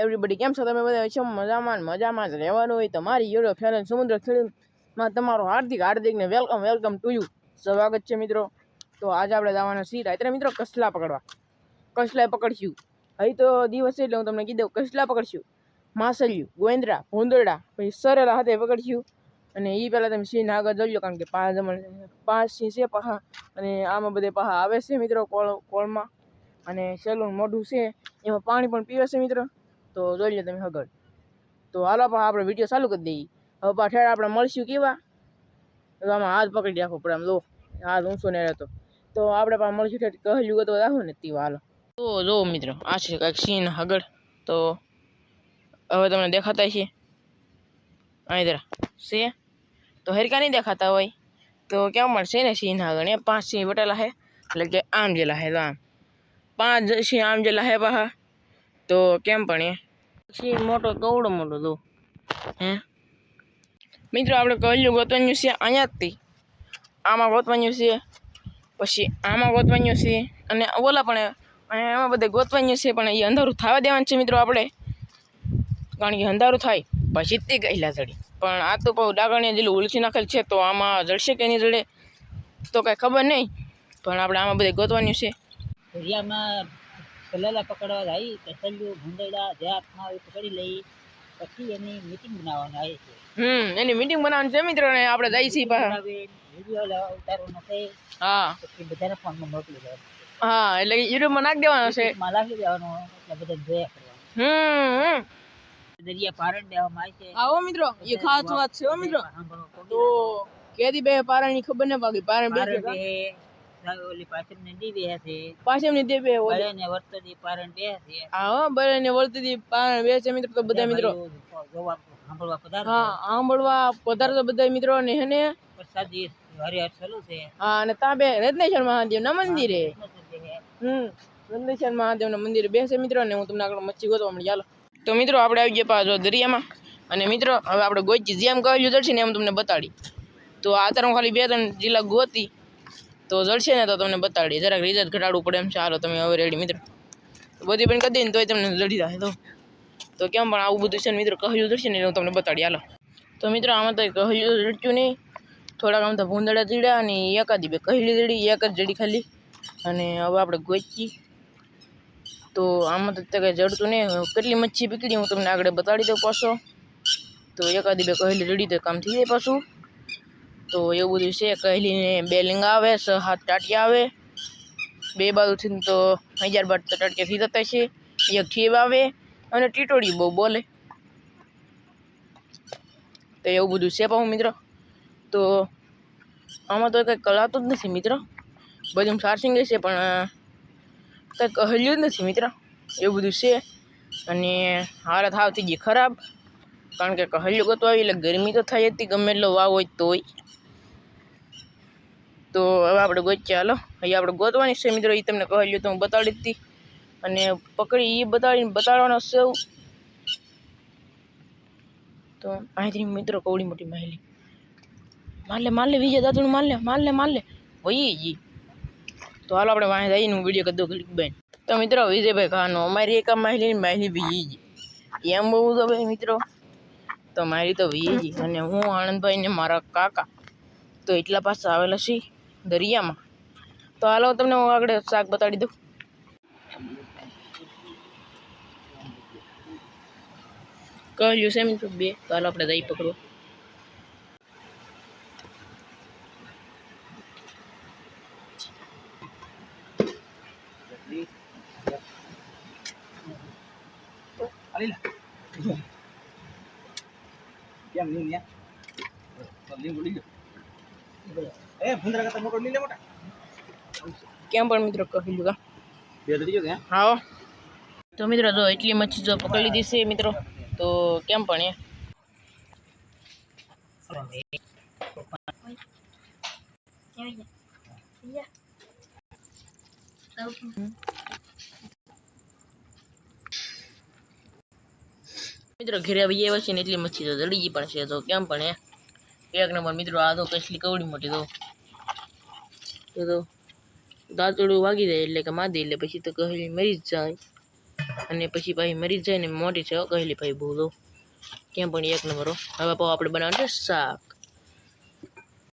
Everybody કેમ છો? તમે બધા છો? મજામાં મજામાં જ રહેવાનું હોય તમારી યુરો ફેરન સમુદ્ર ખેડૂતમાં તમારું હાર્દિક હાર્દિક ને વેલકમ વેલકમ ટુ યુ સ્વાગત છે મિત્રો. તો આજે આપણે જવાના છીએ રાત્રે. મિત્રો, કસલા પકડવા. કસલા પકડશું. અહીં તો દિવસ એટલે હું તમને કીધું કસલા પકડશું. માસલિયું ગોંદરા, ભૂંદરડા, પછી સરેલા હાથે પકડશું. અને એ પહેલાં તમે સિંહ આગળ જોઈ કારણ કે પાંચ જમણ પાંચ સિંહ છે પાહા અને આમાં બધે પાહા આવે છે મિત્રો, કોળ, કોળમાં. અને સેલું મોઢું છે. એમાં પાણી પણ પીવે છે મિત્રો. તો જોઈ લો તમે હગડ. તો હાલો પણ આપણે વીડિયો ચાલુ કરી દઈએ. હવે પાછળ આપણે મળશું કેવા? તો આમાં હાથ પકડી રાખવો પડે આમ લો. હાથ ઊંચો નહીં રહેતો. તો આપણે પણ મળશું ઠેઠ. કહેલું તો રાખો ને તીવા હાલો તો જો મિત્રો, આ છે કાંઈક સીન હગડ. તો હવે તમને દેખાતા છે અહીં જરા. છે? તો હરકા નહીં દેખાતા હોય. તો કેમ મળશે ને સિંહ આગળ એ પાંચ સિંહ વટેલા છે. એટલે કે આમ જેલા છે, તો આમ. પાંચ સિંહ આમ જેલા છે પાછા તો કેમ પણ એ? પછી મોટો કવડો મોટો તો હે? મિત્રો આપણે કહ્યું ગોતવાનું છે અહીંયાથી. આમાં ગોતવાનું છે પછી આમાં ગોતવાનું છે અને ઓલા પણ એમાં બધે ગોતવાનું છે પણ એ અંધારું થવા દેવાનું છે મિત્રો આપણે. કારણ કે અંધારું થાય પછી તે ગયેલા જડી. પણ આ તો બહુ ડાગણીયા જેટલું ઉલસી નાખેલ છે તો આમાં જડશે કે નહીં જડે તો કાંઈ ખબર નહીં. પણ આપણે આમાં બધે ગોતવાનું છે. દરિયામાં સલેલા પકડવા જાય કસલ્યું ભૂંદડા જે હાથમાં આવે પકડી લઈ પછી એની મીટિંગ બનાવવાની આવે છે. હમ એની મીટિંગ બનાવવાની છે મિત્રો ને આપણે જઈએ છીએ પાછા. વીડિયો ઉતારવાનો છે હા. પછી બધાને ફોનમાં મોકલી દેવાનો. હા એટલે યુટ્યુબમાં નાખી દેવાનો છે. માં નાખી દેવાનો એટલે બધા જોયા કરવાનું. હમ દરિયા પારણ દેવામાં આવે છે. આવો મિત્રો એ ખાસ વાત છે હો મિત્રો. તો કેદી બે પારાની ખબર ન પાકી પારણ બે ઓલી પાછળ છે પાછળની દે બે ઓલે બળે ને વર્તદી પારણ બે છે હા હો બરે ને વળતી પારણ બે છે મિત્રો તો બધા મિત્રો. સાંભળવા પધારો હા સાંભળવા પધાર તો બધા મિત્રો ને હેને પ્રસાદી હરિહર ચાલુ છે. હા અને ત્યાં બે રત્નેશ્વર મહાદેવના મંદિરે. હમ રત્નેશ્વર મંદિરે બેસે મિત્રો ને હું તમને આગળ મચ્છી ગોતવા મળી ચાલો તો મિત્રો આપણે આવી ગયા પાછો દરિયામાં. અને મિત્રો હવે આપણે ગોચી જેમ કહ્યું જડશે ને એમ તમને બતાડી. તો આ તરફ હું ખાલી બે ત્રણ જિલ્લા ગોતી. તો જળશે ને તો તમને બતાડી જરાક રિઝલ્ટ ઘટાડવું પડે એમ ચાલો તમે હવે રેડી મિત્રો. બધી પણ કરી દઈએ ને તોય તમને જડી જાય તો. તો કેમ પણ આવું બધું છે ને મિત્રો, કહ્યું જડશે ને હું તમને બતાડી હાલો. તો મિત્રો, આમાં તો કહ્યું જડ્યું નહીં. થોડાક આમ તો ભૂંદડા જીડ્યા અને એકાદી બે કહેલી જડી એક જ જડી ખાલી. અને હવે આપણે ગોચી. તો આમાં તો કંઈ જડતું નહીં. કેટલી મચ્છી પીકડી હું તમને આગળ બતાડી દઉં પાછો. તો એકાદી બે કહેલી જડી તો કામ થઈ જાય પાછું. તો એવું બધું છે કહેલીને બે લિંગ આવે છ હાથ ટાટિયા આવે. બે બાજુથી તો હજાર બાર તો ટાટિયા થઈ જતા છે, એક ઠીબ આવે અને ટીટોડી બહુ બોલે. તો એવું બધું છે પાછું મિત્રો. તો આમાં તો કંઈ કલાતું જ નથી મિત્રો. બધું સારસિંગ છે, પણ કંઈ કહેલું જ નથી મિત્ર. એવું બધું છે. અને હાલત હાવ થઈ ખરાબ. કારણ કે કહેલું ગતું આવી એટલે ગરમી તો થાય હતી, ગમે એટલો વાવ હોય તોય તો હવે આપણે ગોચ્યા, હાલો. અહીંયા આપણે ગોતવાની છે મિત્રો એ તમને કહ્યું તો હું બતાડી હતી અને પકડી એ બતાડીને બતાડવાનો છે. તો અહીંથી મિત્રો કવડી મોટી માહેલી. માલ માલે વિજય દાદુનું માલે માલે માલ વહી જી તો હાલો આપણે વાંહે જઈને હું વીડિયો કરી દઉં ક્લિક બેન. તો મિત્રો, વિજયભાઈ ખાનો, અમારી એક માહિલી માહિલી જી એમ બહુ તો ભાઈ મિત્રો. તો મારી તો વીજી અને હું આણંદભાઈ ને મારા કાકા. તો એટલા પાસે આવેલા છીએ. દરિયામાં. તો હાલો તમને હું આગળ શાક બતાડી દઉં. કહ્યું છે મિત્રો બે. તો હાલો, આપણે દહીં પકડો. કેમ યાર તો લીંબ લઈ કેમ પણ મિત્રો કહી દીધું હા? તો મિત્રો જો એટલી મચ્છી જો પકડી લીધી છે મિત્રો તો કેમ પણ એ મિત્રો ઘરે આવી ગયા છે ને એટલી મચ્છી તો જડી ગઈ પણ છે તો કેમ પણ એ એક નંબર મિત્રો, આ તો કસલી કવડી મોટી તો. તો તો દાંતડું વાગી જાય એટલે કે માદી એટલે પછી તો કહેલી મરી જ જાય. અને પછી ભાઈ મરી જ જાય ને મોટી છે કહેલી ભાઈ ભૂલો ક્યાં પણ એક નંબર. હવે આપણે બનાવવાનું છે શાક.